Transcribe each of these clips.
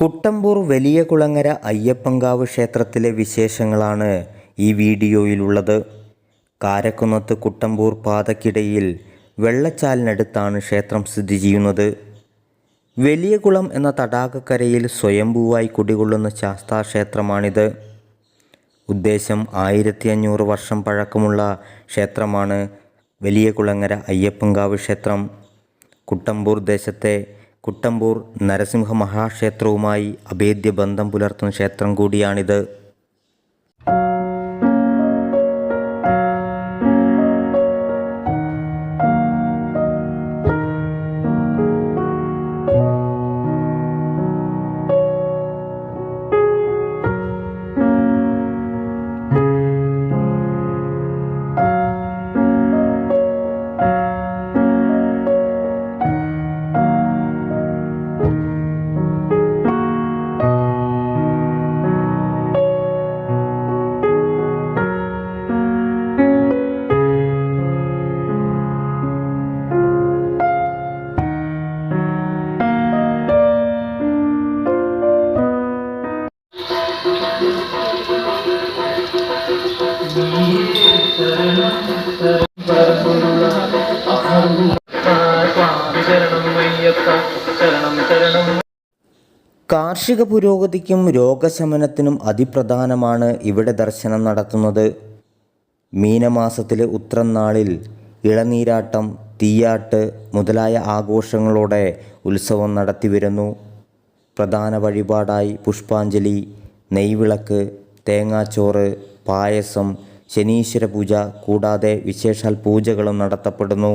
കുട്ടമ്പൂർ വലിയ കുളങ്ങര അയ്യപ്പങ്കാവ് ക്ഷേത്രത്തിലെ വിശേഷങ്ങളാണ് ഈ വീഡിയോയിലുള്ളത്. കാരക്കുന്നത്ത് കുട്ടമ്പൂർ പാതക്കിടയിൽ വെള്ളച്ചാലിനടുത്താണ് ക്ഷേത്രം സ്ഥിതി ചെയ്യുന്നത്. വലിയ കുളം എന്ന തടാകക്കരയിൽ സ്വയംഭൂവായി കുടികൊള്ളുന്ന ശാസ്താക്ഷേത്രമാണിത്. ഉദ്ദേശം ആയിരത്തി അഞ്ഞൂറ് വർഷം പഴക്കമുള്ള ക്ഷേത്രമാണ് വലിയ കുളങ്ങര അയ്യപ്പങ്കാവ് ക്ഷേത്രം. കുട്ടമ്പൂർ ദേശത്തെ കുട്ടമ്പൂർ നരസിംഹ മഹാക്ഷേത്രവുമായി അഭേദ്യ ബന്ധം പുലർത്തുന്ന ക്ഷേത്രം കൂടിയാണിത്. ശരണം ശരണം കാർഷിക പുരോഗതിക്കും രോഗശമനത്തിനും അതിപ്രധാനമാണ് ഇവിടെ ദർശനം നടത്തുന്നത്. മീനമാസത്തിലെ ഉത്രം നാളിൽ ഇളനീരാട്ടം തീയാട്ട് മുതലായ ആഘോഷങ്ങളോടെ ഉത്സവം നടത്തിവരുന്നു. പ്രധാന വഴിപാടായി പുഷ്പാഞ്ജലി നെയ്വിളക്ക് തേങ്ങാച്ചോറ് പായസം ശനീശ്വര പൂജ കൂടാതെ വിശേഷാൽ പൂജകളും നടത്തപ്പെടുന്നു.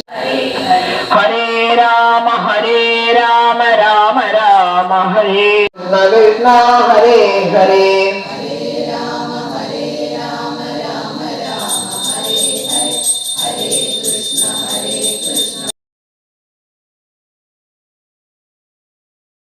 हरे नग हरे हरे